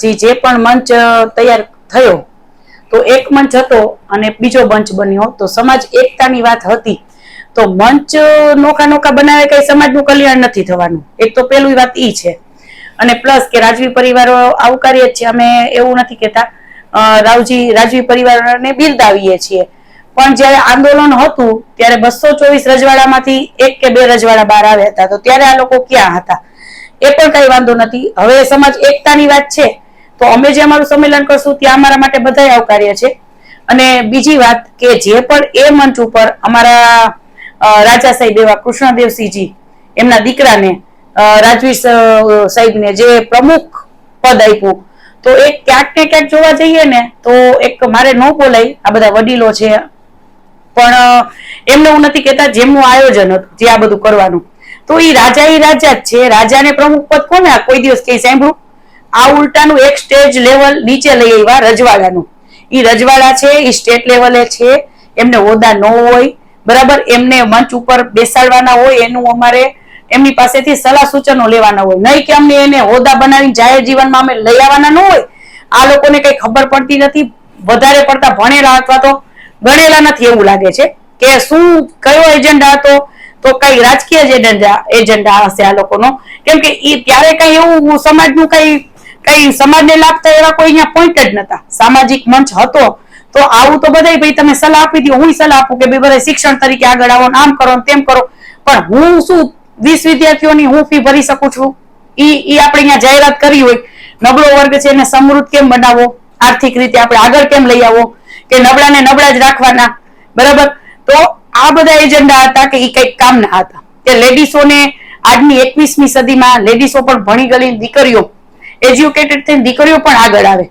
જે જે પણ મંચ તૈયાર થયો, તો એક મંચ હતો અને બીજો મંચ બન્યો. તો સમાજ એકતાની વાત હતી. તો મંચ નોખા નોખા બનાવે કઈ સમાજનું કલ્યાણ નથી થવાનું? એક તો પેલું વાત ઈ છે. અને પ્લસ કે રાજવી પરિવારો આવકારીએ છીએ. અમે એવું નથી કહેતા. રાવજી, રાજવી પરિવારને બિરદાવીએ છીએ. પણ જ્યારે આંદોલન હતું, ત્યારે બસો ચોવીસ રજવાડામાંથી એક કે બે રજવાડા બહાર આવ્યા હતા. તો ત્યારે આ લોકો ક્યાં હતા? એ પણ કઈ વાંધો નથી. હવે સમાજ એકતાની વાત છે, તો અમે જે અમારું સંમેલન કરશું ત્યાં અમારા માટે બધા આવકાર્ય છે. અને બીજી વાત કે જે પણ એ મંચ ઉપર અમારા રાજા સાહેબ એવા કૃષ્ણદેવસિંહજી, એમના દીકરાને રાજવીર સાહેબને જે પ્રમુખ પદ આપ્યું, તો એક ક્યાંક ને ક્યાંક જોવા જઈએ ને, તો એક મારે ન બોલાય, આ બધા વડીલો છે. પણ એમને હું નથી કહેતા, જેમનું આયોજન હતું, જે આ બધું કરવાનું. તો એ રાજા એ રાજા જ છે. રાજાને પ્રમુખ પદ કોને કોઈ દિવસ કઈ સાંભળ્યું આ ઉલટાનું એક સ્ટેજ લેવલ નીચે લઈ આવ્યા રજવાડાનું. એ રજવાડા છે એ સ્ટેટ લેવલે છે. એમને હોદ્દા ન હોય. બરાબર? એમને મંચ ઉપર બેસાડવાના હોય, એનું અમારે એમની પાસેથી સલાહ સૂચનો લેવાના હોય. નહીં કે અમને એને હોદ્દા બનાવી જાહેર જીવનમાં અમે લઈ આવવાના ન હોય. આ લોકોને કઈ ખબર પડતી નથી. વધારે પડતા ભણેલા અથવા તો ગણેલા નથી એવું લાગે છે. કે શું કયો એજન્ડા હતો? તો કઈ રાજકીય એજન્ડા હશે આ લોકોનો? કેમ કે ત્યારે કઈ એવું સમાજનું કઈ કઈ સમાજને લાગતા એવા કોઈ અહીંયા પોઈન્ટ જ નતા. સામાજિક મંચ હતો. તો આવું તો બધાય ભાઈ તમે સલાહ આપી દો હું સલાહ આપું કે ભાઈ બધા શિક્ષણ તરીકે આગળ આવો આમ કરો તેમ કરો. પણ હું શું વીસ વિદ્યાર્થીઓની હું ફી ભરી શકું છું? ઈ ઈ આપણે અહીંયા જાહેરાત કરી હોય. નબળો વર્ગ છે એને સમૃદ્ધ કેમ બનાવવો આર્થિક રીતે આપણે આગળ કેમ લઈ આવો? કે નબળાને નબળા જ રાખવાના? બરાબર? તો આ બધા એજન્ડા હતા કે એ કંઈક કામના હતા. કે લેડીસોને આજની એકવીસમી સદીમાં લેડીસો પણ ભણી ગયેલી દીકરીઓ એજ્યુકેટેડ થઈને દીકરીઓ પણ આગળ આવે.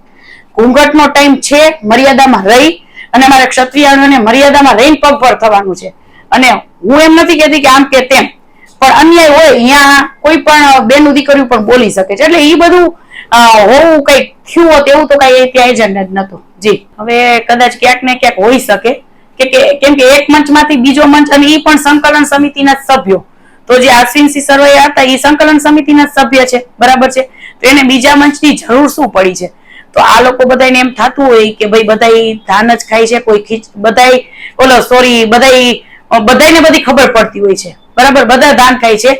ઘૂંઘટનો ટાઈમ છે, મર્યાદામાં રહી અને અમારે ક્ષત્રિયોને મર્યાદામાં રહીને પગભર થવાનું છે. અને હું એમ નથી કહેતી કે આમ કે તેમ, પણ અન્યાય હોય અહીંયા કોઈ પણ બેનું દીકરીઓ પણ બોલી શકે છે. એટલે એ બધું હોવું કઈ થયું હોત એવું તો કઈ ત્યાં એજન્ડા જ નતું જી. હવે કદાચ ક્યાંક ને ક્યાંક હોઈ શકે. કે કેમ કે એક મંચમાંથી બીજો મંચ અને એ પણ સંકલન સમિતિના સભ્યો. તો જે અશ્વિનસિંહ સરવૈયા હતા એ સંકલન સમિતિના સભ્ય છે. બરાબર છે? તો એને બીજા મંચની જરૂર શું પડી છે? તો આ લોકો બધાને એમ થતું હોય કે ભાઈ બધા ધાન જ ખાય છે, કોઈ ખીચ, બધાય, ઓલો સોરી બધા બધાને બધી ખબર પડતી હોય છે. બરાબર? બધા ધાન ખાય છે.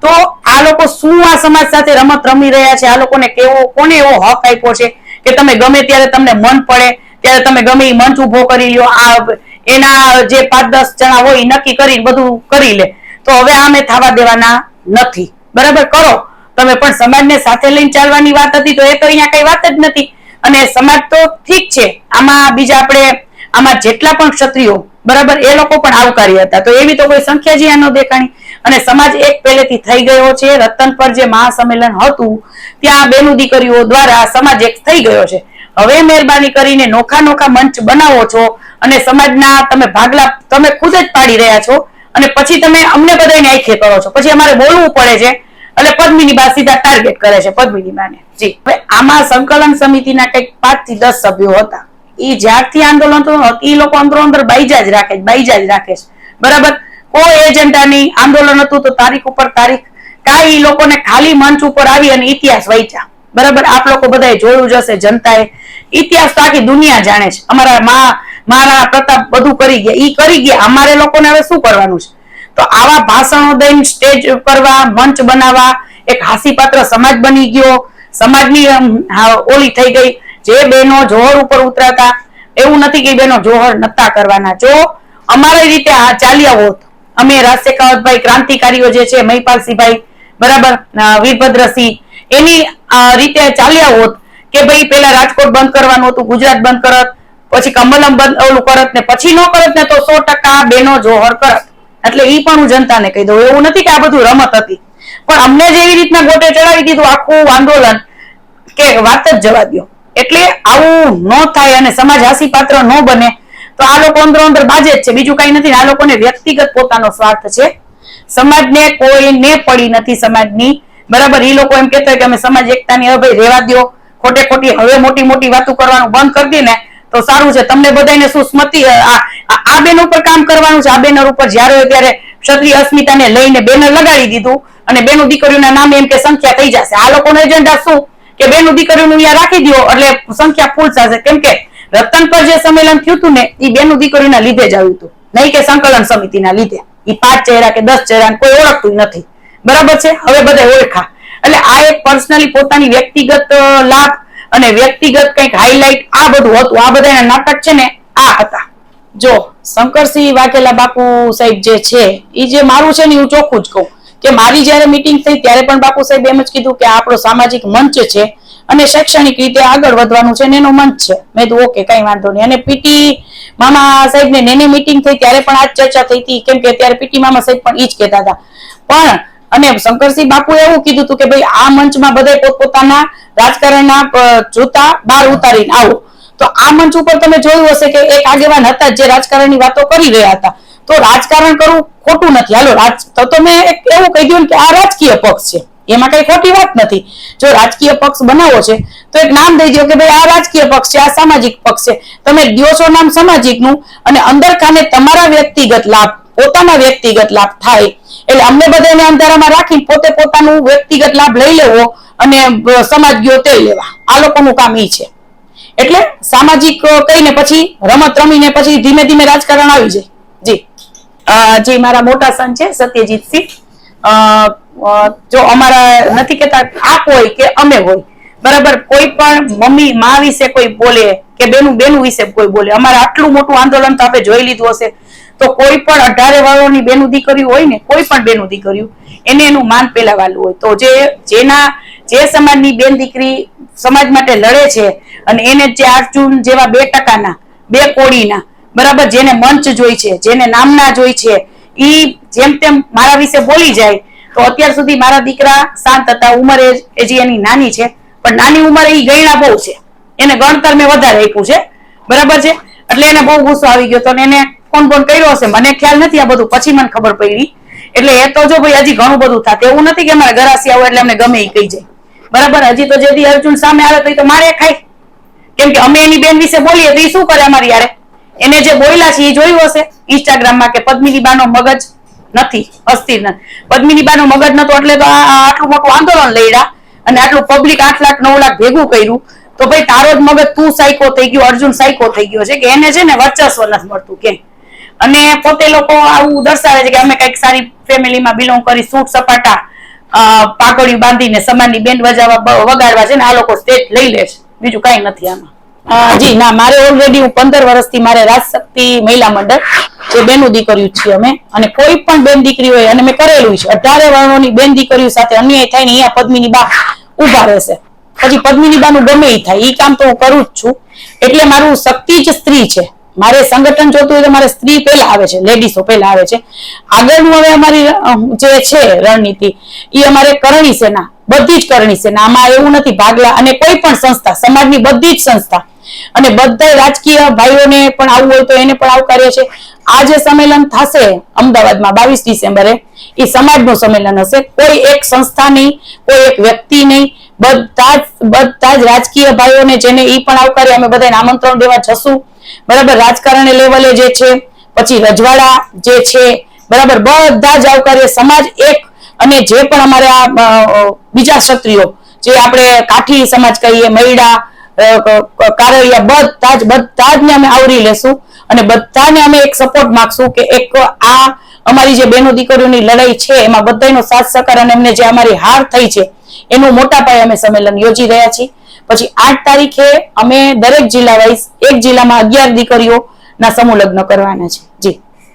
તો આ લોકો શું આ સમાજ સાથે રમત રમી રહ્યા છે? આ લોકોને કેવો, કોને એવો હક આપ્યો છે? કે તમે ગમે ત્યારે તમને મન પડે, ત્યારે તમે ગમે એ મંચ ઊભો કરી લ્યો, આ એના જે પાંચ દસ જણા હોય નક્કી કરીને બધું કરી લે. તો હવે આમે થવા દેવાના નથી. બરાબર? કરો. તમે પણ સમાજને સાથે લઈને ચાલવાની વાત હતી તો એ તો અહીંયા કઈ વાત જ નથી. અને સમાજ તો ઠીક છે. આમાં બીજા આપણે, આમાં જેટલા પણ ક્ષત્રિયો, બરાબર? એ લોકો પણ આવકારી હતા. તો એવી તો કોઈ સંખ્યા જ ન દેખાણી. અને સમાજ એક પહેલેથી થઈ ગયો છે. રતન પર જે મહાસંમેલન હતું, ત્યાં બેનું દીકરીઓ દ્વારા સમાજ એક થઈ ગયો છે. હવે મહેરબાની કરીને નોખા નોખા મંચ બનાવો છો. અને સમાજના તમે ભાગલા, તમે ખુદ જ પાડી રહ્યા છો અને પછી તમે અમને બધાને આંખે કરો છો. પછી અમારે બોલવું પડે છે. એટલે પદ્મિની બા સીધા ટાર્ગેટ કરે છે પદ્મિની બાને. જી. આમાં સંકલન સમિતિના કંઈક પાંચથી દસ સભ્યો હતા. એ જ્યારથી આંદોલન થયું એ લોકો અંદરો અંદર બાઈજા જ રાખે છે, બાઈજા જ રાખે છે. બરાબર? કોઈ એજન્ડા નહીં આંદોલન હતું તો તારીખ ઉપર તારીખ કાંઈ લોકોને ખાલી મંચ ઉપર આવી અને ઇતિહાસ વાંચ્યા. બરાબર? આપ લોકો બધાએ જોયું જ હશે જનતાએ. ઇતિહાસ તો આખી દુનિયા જાણે છે. અમારા મા મહારાણા પ્રતાપ બધું કરી ગયા. ઈ કરી ગયા. અમારે લોકોને હવે શું કરવાનું છે? તો આવા ભાષણો દઈને સ્ટેજ કરવા, મંચ બનાવવા, એક હાસ્યપાત્ર સમાજ બની ગયો. સમાજની ઓલી થઈ ગઈ. જે બહેનો જોહર ઉપર ઉતરાતા, એવું નથી કે બહેનો જોહર નતા કરવાના. જો અમારી રીતે ચાલ્યા હોત, અમે રાજ શેખાવતભાઈ ક્રાંતિકારીઓ જે છે, મહિપાલસિંહભાઈ, બરાબર વીરભદ્રસિંહ, એની રીતે ચાલ્યા હોત કે ભાઈ પેલા રાજકોટ બંધ કરવાનું હતું, ગુજરાત બંધ કરત પછી કમલમ બંધ ઓલું કરત ને પછી ન કરત ને તો સો ટકા બેનો જોહર કરત. એટલે ઈ પણ હું જનતાને કહી દઉં. એવું નથી કે આ બધું રમત હતી. પણ અમને જે એવી રીતના ગોટે ચડાવી દીધું આખું આંદોલન કે વાત જ જવા દ્યો. એટલે આવું ન થાય અને સમાજ હાસી પાત્ર ન બને, તો આ લોકો અંદર અંદર બાજે જ છે. બીજું કઈ નથી આ લોકોને વ્યક્તિગત પોતાનો સ્વાર્થ છે. સમાજને કોઈને પડી નથી સમાજની. બરાબર? એ લોકો એમ કહેતા કે અમે સમાજ એકતાની હવે ભાઈ રેવા દ્યો. ખોટે ખોટી હવે મોટી મોટી વાતો કરવાનું બંધ કરી દે ને. તો સારું છે. તમને બધાને શું સ્મૃતિ આ, આ- આ બેન ઉપર કામ કરવાનું છે. આ બેનર ઉપર જ્યારે ત્યારે ક્ષત્રિય અસ્મિતાને લઈને બેનર લગાડી દીધું અને બેનું દીકરીઓના નામે એમ કે સંખ્યા થઈ જશે. આ લોકોનો એજન્ડા શું? કે બેનું દીકરીઓનું અહીંયા રાખી દો એટલે સંખ્યા ફૂલ થશે. કેમ કે રતન પર જે સંમેલન થયું હતું ને એ બેનું દીકરીના લીધે જ આવ્યું હતું. નહીં કે સંકલન સમિતિના લીધે. એ પાંચ ચહેરા કે દસ ચહેરા કોઈ ઓળખતું નથી. બરાબર છે? હવે બધા ઓળખા. એટલે આ એક પર્સનલી પોતાની વ્યક્તિગત લાભ અને વ્યક્તિગત કંઈક હાઇલાઇટ આ બધું હતું. આ બધા નાટક છે ને, આ હતા. જો, શંકરસિંહ વાઘેલા બાપુ સાહેબ જે છે એ જે મારું છે ને, હું ચોખ્ખું જ કહું કે મારી જ્યારે મીટિંગ થઈ ત્યારે પણ બાપુ સાહેબ એમ જ કીધું કે આપણો સામાજિક મંચ છે અને શૈક્ષણિક રીતે આગળ વધવાનું છે ને, એનો મંચ છે. મેં તો ઓકે, કઈ વાંધો નહીં. અને પીટી મામા સાહેબ ને નેની મીટિંગ થઈ ત્યારે પણ આ ચર્ચા થઈ હતી. કેમ કે ત્યારે પીટી મામા સાહેબ પણ એ જ કહેતા હતા. પણ અને શંકરસિંહ બાપુ એવું કીધું હતું કે ભાઈ આ મંચમાં બધા પોતપોતાના રાજકારણના જૂતા બહાર ઉતારીને આવો. તો આ મંચ ઉપર તમે જોયું હશે કે એક આગેવાન હતા જે રાજકારણની વાતો કરી રહ્યા હતા. તો રાજકારણ કરવું ખોટું નથી. હાલો, રાજ, તો તમે એવું કહી દઉં કે આ રાજકીય પક્ષ છે. એમાં કઈ ખોટી વાત નથી. જો રાજકીય પક્ષ બનાવો છે, તો એક નામ દઈ દો કે ભાઈ આ રાજકીય પક્ષ છે, આ સામાજિક પક્ષ છે. તમે દો છો નામ સામાજિકનું અને અંદર ખાને તમારા વ્યક્તિગત લાભ પોતાના વ્યક્તિગત લાભ થાય. એટલે અમને બધાને અંધારામાં રાખી પોતે પોતાનું વ્યક્તિગત લાભ લઈ લેવો અને સમાજ ગયો તે લેવા. આ લોકોનું કામ એ છે. એટલે સામાજિક કહીને પછી રમત રમીને પછી ધીમે ધીમે રાજકારણ આવી જાય. જી. જે મારા મોટા સન છે સત્યજીતસિંહ અ, અ, જો અમારા નથી કેતા આપ હોય કે અમે હોય. બરાબર કોઈ પણ મમ્મી માં વિશે કોઈ બોલે કે બેનું બેનું વિશે કોઈ બોલે. અમારે આટલું મોટું આંદોલન તો આપણે જોઈ લીધું હશે. તો કોઈ પણ અઢારે વાળોની બેનું દીકરી હોય ને, કોઈ પણ બેનું દીકરી એને એનું માન પેલા વાલું હોય. તો જે, જેના, જે સમાજની બેન દીકરી સમાજ માટે લડે છે અને એને જે અર્જુન જેવા બે ટકાના, બે કોડીના, બરાબર, જેને મંચ જોઈ છે, જેને નામના જોઈ છે, ઈ જેમ તેમ મારા વિશે બોલી જાય, તો અત્યાર સુધી મારા દીકરા શાંત હતા, ઉંમરે હજી એની નાની છે, પણ નાની ઉંમરે એ ગયણા બહુ છે. એને ગણતર મેં વધારે આપ્યું છે. બરાબર છે? એટલે એને બહુ ગુસ્સો આવી ગયો તો એને કોણ ફોન કર્યો હશે, મને ખ્યાલ નથી આ બધું. પછી મને ખબર પડી. એટલે એ તો જો ભાઈ હજી ઘણું બધું થાય એવું નથી કે અમારે ગરાસી આવો એટલે અમને ગમે એ કહી જાય. બરાબર? હજી તો જેથી અર્જુન સામે આવે તો એ તો મારે ખાય. કેમ કે અમે એની બેન વિશે બોલીએ તો એ શું કરે અમારી યારે એને જે બોલ્યા છે એ જોયું હશે ઇન્સ્ટાગ્રામમાં કે પદ્મિની બાનો મગજ નથી, અસ્થિર નથી. પદ્મિની બાનો મગજ નતો એટલે તો આટલું મોટું આંદોલન લઈડા અને આટલું પબ્લિક આઠ લાખ, નવ લાખ ભેગું કર્યું. તો ભાઈ તારો જ મગજ તું સાયકો થઈ ગયો, અર્જુન સાયકો થઈ ગયો છે કે એને છે ને વર્ચસ્વ નથી મળતું, કેમ? અને પોતે લોકો આવું દર્શાવે છે કે અમે કંઈક સારી ફેમિલીમાં બિલોંગ કરી સૂટ સપાટા અ, બાંધીને સમાનની બેન્ડ વજાવવા વગાડવા છે ને આ લોકો સ્ટેજ લઈ લે છે. બીજું કઈ નથી આમાં. જી ના મારે ઓલરેડી હું પંદર વર્ષથી મારે રાજશક્તિ મહિલા મંડળ જે બેનું દીકરીઓ છીએ અમે અને કોઈ પણ બેન દીકરી હોય અને મેં કરેલું છે. અઢારે વર્ણોની બેન દીકરીઓ સાથે અન્યાય થાય ને અહીંયા પદ્મિની બા ઊભા રહેશે. પછી પદ્મિની બાનું ગમે થાય. એ કામ તો હું કરું જ છું. એટલે મારું શક્તિ જ સ્ત્રી છે. મારે સંગઠન જોતું હોય તો મારે સ્ત્રી પહેલા આવે છે લેડીસો પહેલા આવે છે. આગળનું હવે અમારી જે છે રણનીતિ એ અમારે કરણી સેના, બધી જ કરણી સેના. આમાં એવું નથી, ભાગલા અને કોઈ પણ સંસ્થા, સમાજની બધી જ સંસ્થા. અને બધા રાજકીય ભાઈઓને પણ આવવું હોય તો એને પણ આવકાર્ય છે. આ જે સંમેલન થશે અમદાવાદમાં બાવીસ ડિસેમ્બરે એ સમાજનું સંમેલન હશે. કોઈ એક સંસ્થા નહીં, કોઈ એક વ્યક્તિ નહીં. બધા જ બધા જ રાજકીય ભાઈઓને જેને ઈ પણ આવકાર્ય અમે બધાને આમંત્રણ દેવા જશું. બરાબર રાજકારણ લેવલે જે છે પછી રજવાડા જે છે બરાબર બધા જ આવકાર્ય સમાજ એક અને જે પણ અમારે આ બીજા ક્ષત્રિયો જે આપણે કાઠી સમાજ કહીએ મૈડા અ, ક- ક- કારૈયા બધા જ બધા જ અમે આવરી લેશું અને બધાને અમે એક સપોર્ટ માંગશું કે એક આ અમારી જે બેનો દીકરીઓની લડાઈ છે એમાં બધાનો સાથ સહકાર અને એમને જે અમારી હાર થઈ છે એનું મોટા પાયે અમે સંમેલન યોજી રહ્યા છીએ. પછી આઠ તારીખે અમે દરેક જિલ્લા વાઇઝ એક જિલ્લામાં અગિયાર દીકરીઓ ના સમૂહ લગ્ન કરવાના છે. જી.